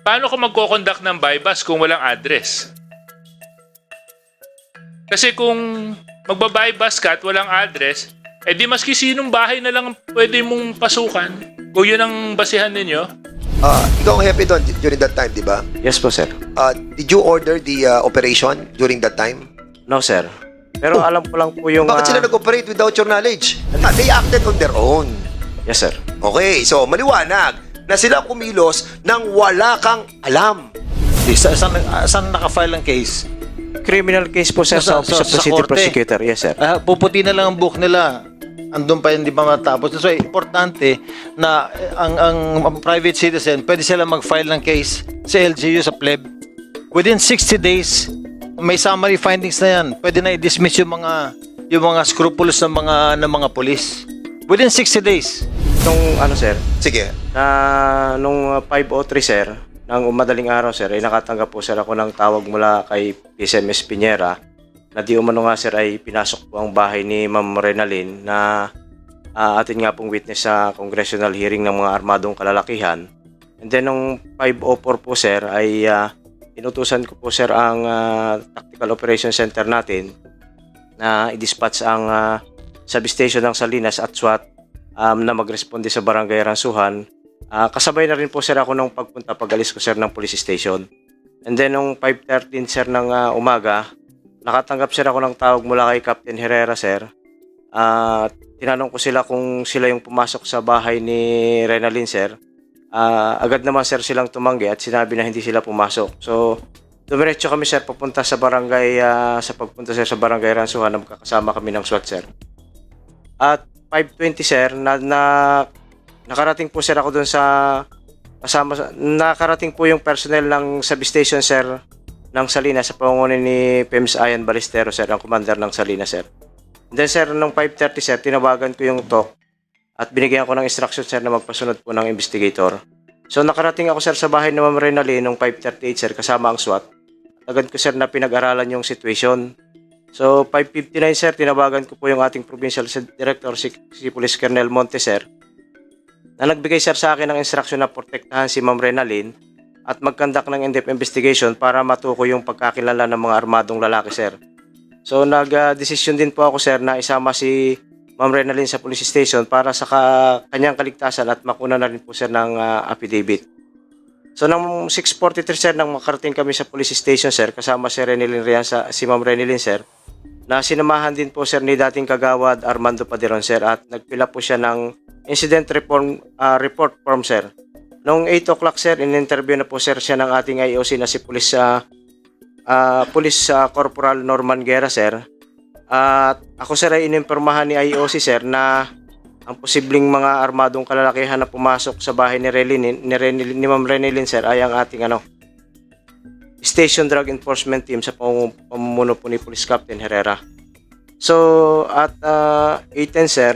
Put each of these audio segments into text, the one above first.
paano ka magkoconduct ng bypass kung walang address? Kasi kung magbabypass ka at walang address, eh di maski sinong bahay na lang ang pwede mong pasukan. Kung yun ang basihan ninyo, Ah, ikaw ang happy doon during that time, di ba? Yes po, sir. Ah, did you order the ah, operation during that time? No, sir. Pero Oh. alam ko lang po yung... Bakit sila nag-operate without your knowledge? Ah, they acted on their own. Yes, sir. Okay, so maliwanag na sila kumilos nang wala kang alam. Di, sa, saan, saan nakafile ang case? Criminal case po, sir, Sa- sa, Office sa- of the sa City korte. Prosecutor. Yes, sir. Ah, puputi na lang ang book nila. Andun pa hindi pa matapos. So, importante na ang, ang, ang private citizen, pwede sila mag-file ng case sa LGU, sa pleb. Within 60 days, may summary findings na yan. Pwede na i-dismiss yung mga yung mga scrupulous ng mga ng mga police. Within 60 days. Nung ano, sir, Sige. na nung uh, 5.03, sir, ng madaling araw, sir, ay nakatanggap po, sir, ako ng tawag mula kay PSMS Piñera na di umano nga, sir, ay pinasok po ang bahay ni Ma'am Renalyn na ah, atin nga pong witness sa congressional hearing ng mga armadong kalalakihan. And then, nung 5.04 po, sir, ay ah, inutusan ko po, sir, ang ah, Tactical Operation Center natin na i-dispatch ang ah, substation ng Salinas at SWAT um, na magresponde sa barangay Ransuhan. Ah, kasabay na rin po sir ako nung pagpunta pag-alis ko sir ng police station. And then nung 5.13 sir ng ah, umaga, nakatanggap sir ako ng tawag mula kay Captain Herrera sir. At tinanong ko sila kung sila yung pumasok sa bahay ni Renalyn sir. Ah, agad naman sir silang tumanggi at sinabi na hindi sila pumasok. So, dumiretso kami sir papunta sa barangay, ah, sa pagpunta sir sa barangay Ransuhan na magkakasama kami ng SWAT sir. At 5.20 sir, na, na nakarating po sir ako dun sa kasama sa, nakarating po yung personnel ng substation sir ng Salinas sa pangungunan ni PEMS Ayan Balestero sir, ang commander ng Salinas sir. And then sir, nung 5.30 sir, tinawagan ko yung talk at binigyan ko ng instruction sir na magpasunod po ng investigator. So nakarating ako sir sa bahay ni Ma'am Renalyn nung 5.38 sir kasama ang SWAT. Agad ko sir na pinag-aralan yung situation. So 5.59 sir, tinawagan ko po yung ating provincial director si, si Police Colonel Monte sir na nagbigay sir sa akin ng instruction na protektahan si Ma'am Renalyn at magkandak ng in-depth investigation para matukoy yung pagkakilala ng mga armadong lalaki sir. So nag-desisyon din po ako sir na isama si Ma'am Renalyn sa police station para sa ka- kanyang kaligtasan at makuna na rin po sir ng ah, affidavit. So nang 6.43 sir, nang makarating kami sa police station sir, kasama si Renilyn Rian sa si Ma'am Renilyn sir, na sinamahan din po sir ni dating kagawad Armando Paderon sir at nagpila po siya ng incident report, ah, report form sir. Noong 8 o'clock sir, in-interview na po sir siya ng ating IOC na si Police, ah, ah, Police ah, Corporal Norman Guerra sir. At ako sir ay inimpormahan ni IOC sir na ang posibleng mga armadong kalalakihan na pumasok sa bahay ni Renilyn, ni, Renilyn, ni Ma'am Renilyn sir ay ang ating ano, Station Drug Enforcement Team sa pamum- pamumuno po ni Police Captain Herrera. So, at uh, 8.10 sir,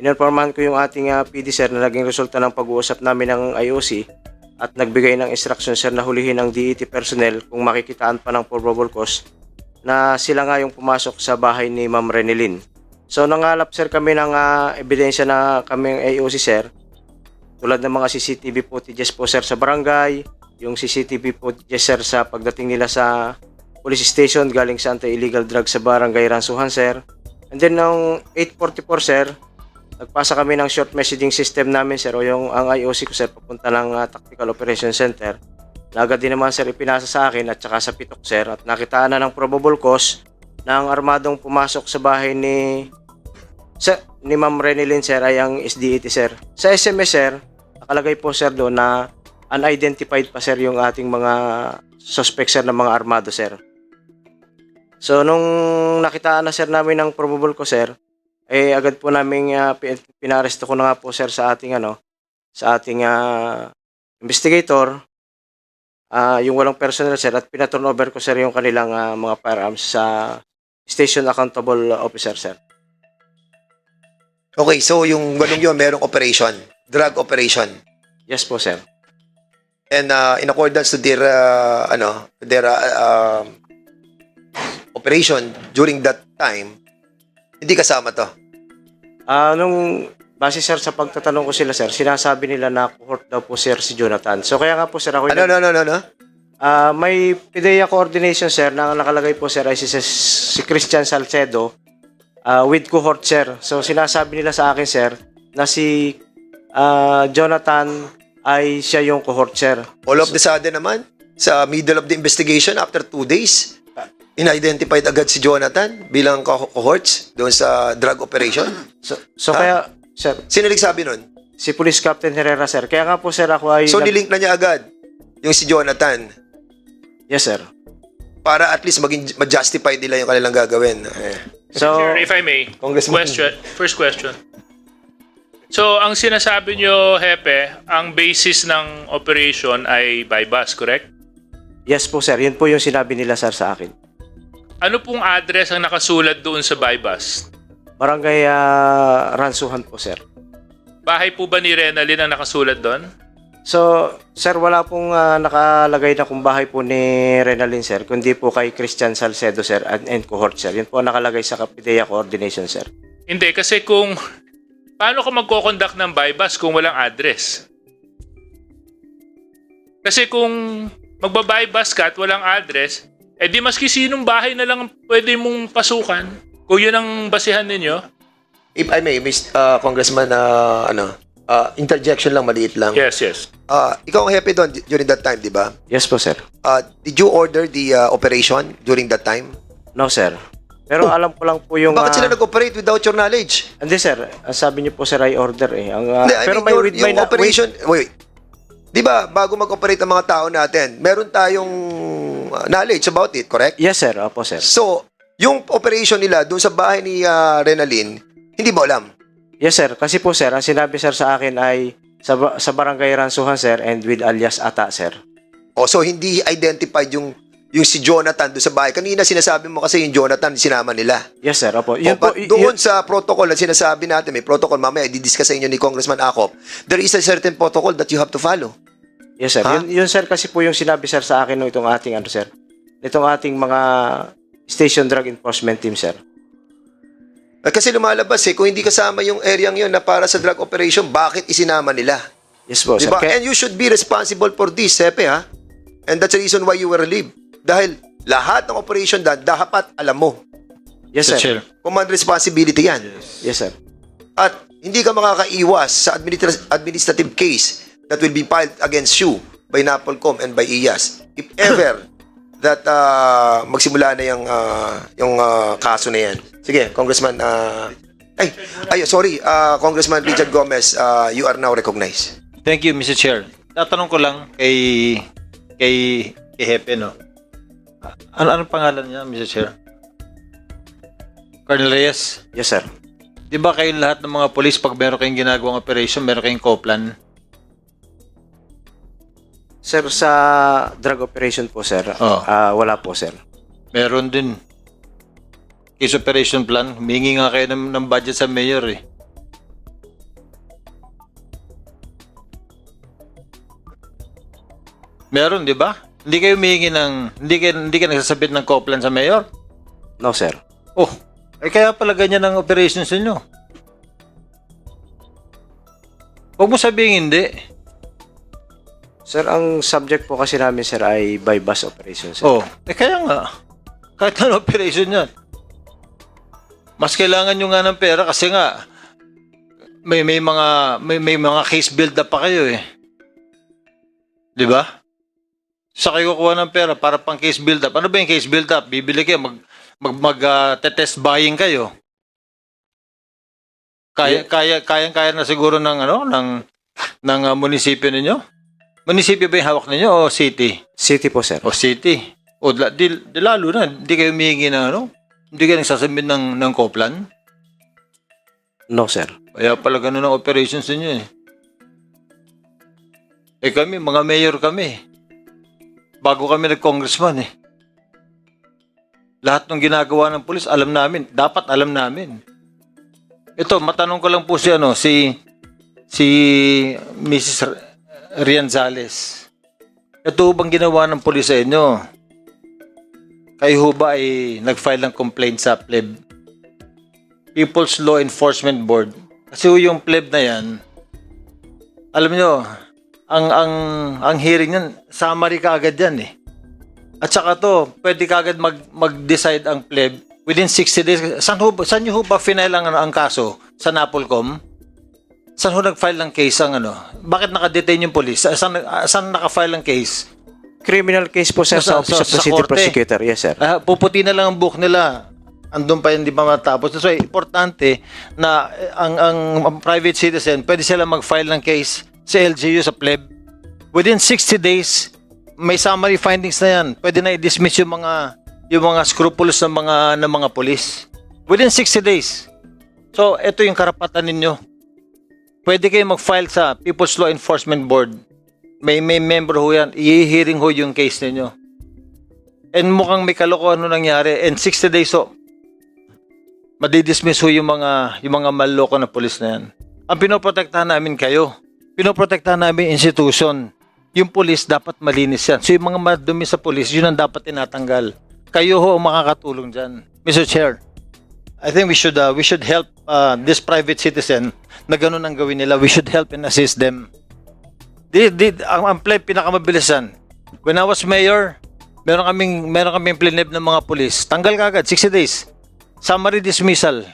ininformahan ko yung ating ah, PD sir na naging resulta ng pag-uusap namin ng IOC at nagbigay ng instruction sir na hulihin ang DET personnel kung makikitaan pa ng probable cause na sila nga yung pumasok sa bahay ni Ma'am Renilyn. So nangalap sir kami ng ah, ebidensya na kami AOC sir tulad ng mga CCTV footages po sir sa barangay, yung CCTV footages sir sa pagdating nila sa police station galing sa anti-illegal drug sa barangay Ransuhan sir. And then nung 8.44 sir, nagpasa kami ng short messaging system namin sir o yung ang IOC ko sir papunta ng ah, Tactical Operation Center. Na agad din naman sir ipinasa sa akin at saka sa pitok sir at nakitaan na ng probable cause ng armadong pumasok sa bahay ni sa, ni Ma'am Renilyn sir ay ang SDET sir. Sa SMS sir, nakalagay po sir doon na unidentified pa sir yung ating mga suspect sir ng mga armado sir. So nung nakitaan na sir namin ng probable ko sir, eh agad po namin uh, pinaresto ko na nga po sir sa ating ano, sa ating ah, investigator ah, yung walang personnel sir at pinaturn over ko sir yung kanilang ah, mga firearms sa station accountable officer sir. Okay, so yung ganun yun, merong operation, drug operation. Yes po sir. And uh, in accordance to their, uh, ano, their uh, um, operation during that time, hindi kasama to. Ah, nung base sir sa pagtatanong ko sila sir, sinasabi nila na cohort daw po sir si Jonathan. So kaya nga po sir ako Ano, no, no, no, no? Ah, may PIDEA coordination sir na ang nakalagay po sir ay si, si Christian Salcedo ah, with cohort sir. So sinasabi nila sa akin sir na si ah, Jonathan ay siya yung cohort sir. All of the sudden naman, sa middle of the investigation, after two days, in-identified agad si Jonathan bilang co- cohorts doon sa drug operation. So, so Ha? kaya sir, Sino nagsabi nun? si Police Captain Herrera sir. Kaya nga po sir ako ay So, nag- nilink na niya agad yung si Jonathan Yes sir. para at least maging ma-justify nila yung kanilang gagawin. Eh. So Sir, if I may, Congressman. question, first question. So, ang sinasabi nyo, Hepe, ang basis ng operation ay by bus, correct? yes po sir, yun po yung sinabi nila sir sa akin. Ano pong address ang nakasulat doon sa by bus? Barangay ah, Ransuhan po sir. Bahay po ba ni Renalyn ang nakasulat doon? So, sir, wala pong ah, nakalagay na kung bahay po ni Renalyn, sir, kundi po kay Christian Salcedo, sir, and, and cohort, sir. Yun po ang nakalagay sa Kapideya Coordination, sir. Hindi, kasi kung... Paano ka magkoconduct ng by bus kung walang address? Kasi kung magba-by bus ka at walang address, eh di maski sinong bahay na lang ang pwede mong pasukan. Kung yun ang basihan ninyo. If I may, Mr. uh, Congressman, uh, ano, uh, interjection lang, maliit lang. Yes, yes. Uh, ikaw ang happy doon during that time, di ba? Yes po, sir. Uh, did you order the uh, operation during that time? No, sir. Pero alam ko lang po yung... Oh. Bakit ah, sila nag-operate without your knowledge? Hindi, sir. Ang sabi niyo po, sir, ay order eh. Ang, ah, Hindi, I pero mean, may your- with my... yung na- operation, wait, wait. Di ba, bago mag-operate ang mga tao natin, meron tayong uh, knowledge about it, correct? yes, sir. Opo, sir. So, yung operation nila doon sa bahay ni uh, Renalyn, hindi mo alam. Yes, sir. Kasi po, sir, ang sinabi, sir, sa akin ay sa, ba- sa Barangay Ransuhan, sir, and with alias Ata, sir. O, so hindi identified yung yung si Jonathan doon sa bahay. Kanina sinasabi mo kasi yung Jonathan sinama nila. Yes, sir. Opo. Yun po, doon sa protocol na sinasabi natin, may protocol mamaya, i-discuss sa inyo ni Congressman Akop, there is a certain protocol that you have to follow. Yes, sir. Ha? Yun, yun, sir, kasi po yung sinabi, sir, sa akin nung itong ating, ano, sir, itong ating mga Station Drug Enforcement Team, sir. Eh, Kasi lumalabas eh, kung hindi kasama yung area yun na para sa drug operation, bakit isinama nila? Yes po, sir. Diba? Kaya- And you should be responsible for this, Sepe, ha? And that's the reason why you were relieved. Dahil lahat ng operation done, dapat alam mo. yes, sir. Chair. Command responsibility yan. Yes, sir. At hindi ka makakaiwas sa administra- administrative case that will be filed against you by NAPOLCOM and by IAS. If ever that uh, magsimula na yung, uh, yung uh, kaso na yan. Sige, Congressman, uh, ay, ay, sorry, uh, Congressman Richard Gomez, uh, you are now recognized. Thank you, Mr. Chair. Tatanong ko lang kay kay kay Hepe, no? Ano anong pangalan niya, Mr. Chair? Colonel Reyes. Yes, sir. Di ba kayong lahat ng mga polis pag meron kayong ginagawang operation, meron kayong co-plan? Sir, sa drug operation po, sir, Oh. ah, wala po, sir. Meron din. Case operation plan. Humingi nga kayo ng, ng budget sa mayor eh. Meron, di ba? Hindi kayo humingi ng... Hindi kayo, hindi kayo nagsasabit ng co-plan sa mayor? No, sir. Oh, ay kaya pala ganyan ang operations ninyo. Huwag mo sabihin hindi. Sir, ang subject po kasi namin, sir, ay by bus operation, sir. Oh, eh kaya nga. Kahit ano operation yan. Mas kailangan nyo nga ng pera kasi nga may may mga may, may mga case build up pa kayo eh. 'Di ba? Sa kayo kukuha ng pera para pang case build up. Ano ba yung case build up? Bibili kayo mag mag, mag ah, te-test buying kayo. Kaya kaya kaya kaya na siguro ng ano ng ng ah, munisipyo ninyo? Munisipyo ba yung hawak ninyo o city? City po, sir. O city. O di, di lalo na, hindi kayo humihingi ng ano? Hindi kayo nagsasabit ng, ng co-plan? No, sir. Kaya pala ganun ang operations ninyo eh. Eh kami, mga mayor kami. Bago kami nag-congressman eh. Lahat ng ginagawa ng pulis, alam namin. Dapat alam namin. Ito, matanong ko lang po si ano, si si Mrs. Rianzales. Ito bang ginawa ng pulis sa inyo? Kayo ho ba ay nag-file ng complaint sa PLEB? People's Law Enforcement Board Kasi yung pleb na yan, alam nyo, ang, ang, ang hearing yan, summary ka agad yan eh. At saka to, pwede ka agad mag, mag-decide ang pleb within 60 days. Saan, ho, saan nyo ho ba final ang, ano, ang kaso? Sa Napolcom? Saan ho nag-file ng case ang ano? Bakit naka-detain yung police? Saan, saan naka-file ng case? Criminal case po sir Sa- sa, Office of the sa City korte. Prosecutor. Yes sir. Ah, puputi na lang ang book nila. Andun pa yun, di ba matapos? So, importante na ang, ang, ang private citizen, pwede sila mag-file ng case sa LGU, sa pleb. Within 60 days, may summary findings na yan. Pwede na i-dismiss yung mga yung mga scrupulous ng mga ng mga police. Within 60 days. So, ito yung karapatan ninyo. Pwede kayo mag-file sa People's Law Enforcement Board. May may member ho yan. I-hearing ho yung case ninyo. And mukhang may kalokohan no nangyari. And 60 days so, madidismiss ho yung mga, yung mga maloko na polis na yan. Ang pinoprotektahan namin kayo. Pinoprotektahan namin institution. Yung polis dapat malinis yan. So yung mga madumi sa polis, yun ang dapat tinatanggal. Kayo ho ang makakatulong dyan. Mr. Chair, I think we should uh, we should help uh, this private citizen na ganun ang gawin nila. We should help and assist them. Di, di, ang, ang pleb pinakamabilisan. When I was mayor, meron kaming meron kaming plineb ng mga pulis. Tanggal kagad 60 days. Summary dismissal.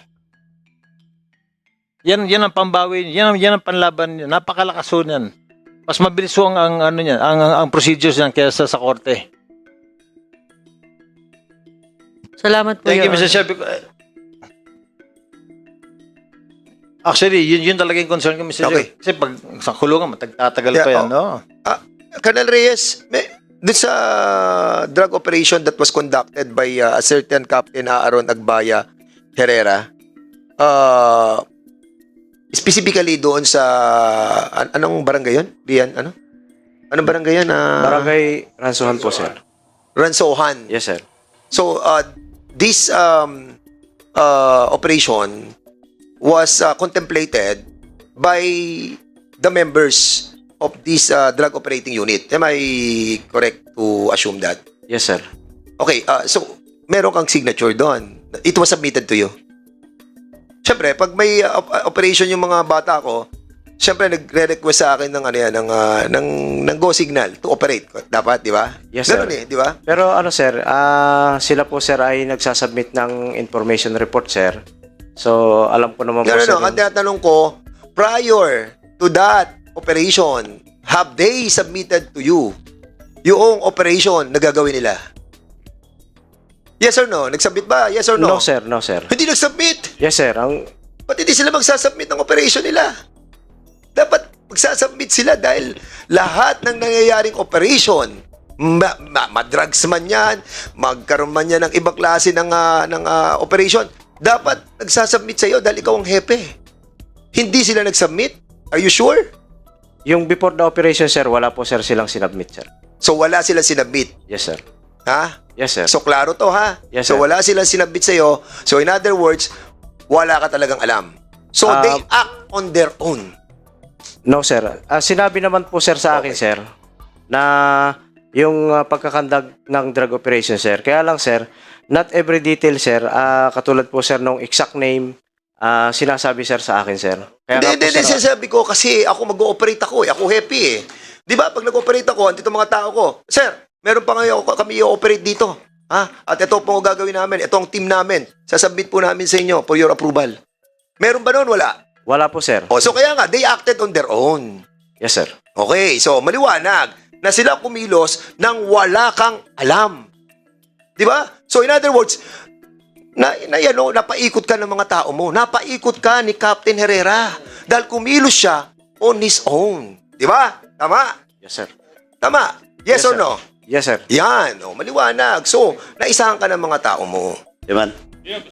Yan yan ang pambawi, yan ang yan ang panlaban niya. Napakalakas ho niyan. Mas mabilis ho ang, ang ano niyan, ang, ang, ang procedures niyan kaysa sa korte. Salamat po, Thank you, Your Mr. Honor. Chair. Bec- Actually, yun, yun talaga yung concern ko, Mr. Okay. Chair. Kasi pag sa kulungan, matagtatagal Yeah, pa yan, oh. no? Ah, Colonel Reyes, may, dun sa drug operation that was conducted by uh, a certain Captain Aaron Agbaya Herrera, uh, specifically doon sa, an- anong barangay yun? Rian, ano? Anong barangay yan? Ah, Barangay Ransuhan po sir. Ransohan. Yes sir. So, uh, this um, uh, operation was uh, contemplated by the members of this uh, drug operating unit. Am I correct to assume that? Yes sir. Okay, uh, so meron kang signature doon. It was submitted to you. Siyempre, pag may uh, op- operation yung mga bata ko, siyempre nagre-request sa akin ng ano yan, ng, uh, ng, ng go signal to operate. Dapat, di ba? Yes, sir. Ganun eh, di ba? Pero ano sir, ah sila po sir ay nagsasubmit ng information report sir. So alam ko naman No, po no, sir. no. Ang tinatanong ko, prior to that operation, have they submitted to you yung operation na gagawin nila? Yes or no? Nagsubmit ba? Yes or no? no sir, no sir. Hindi nagsubmit. Yes sir, ang Ba't hindi sila magsasubmit ng operation nila? Dapat magsasubmit sila dahil lahat ng nangyayaring operation, ma- ma- madrugs man yan, magkaroon man yan ng ibang klase ng, ah, ng ah, operation, dapat nagsasubmit sa'yo dahil ikaw ang hepe. Hindi sila nagsubmit? Are you sure? yung before the operation sir, wala po sir silang sinubmit sir. So wala silang sinubmit. Yes sir. Ha? Yes sir. So klaro to ha? Yes, so sir. wala silang sinubmit sa'yo. So in other words, wala ka talagang alam. So Ah, they act on their own. No sir. Ah, sinabi naman po sir sa akin sir na yung ah, pagkakandag ng drug operation sir. Kaya lang sir, not every detail sir, ah, katulad po sir nung exact name ah, sinasabi sir sa akin sir. Kaya Hindi, hindi, Sinasabi ko kasi ako mag-ooperate ako eh. Ako happy eh. Di ba? Pag nag-ooperate ako, andito mga tao ko. Sir, meron pa ngayon kami i-operate dito. Ha? At ito po ang gagawin namin. Ito ang team namin. Sasubmit po namin sa inyo for your approval. Meron ba noon? Wala. wala po sir. O, so kaya nga, they acted on their own. Yes sir. Okay, so maliwanag na sila kumilos nang wala kang alam. Di ba? So in other words, na, na yan, oh, napaikot ka ng mga tao mo. Napaikot ka ni Captain Herrera dahil kumilos siya on his own. Di ba? Tama? Yes sir. Tama? Yes, Yes, or sir. no? Yes sir. Yan, oh, maliwanag. So, naisahan ka ng mga tao mo. Yaman.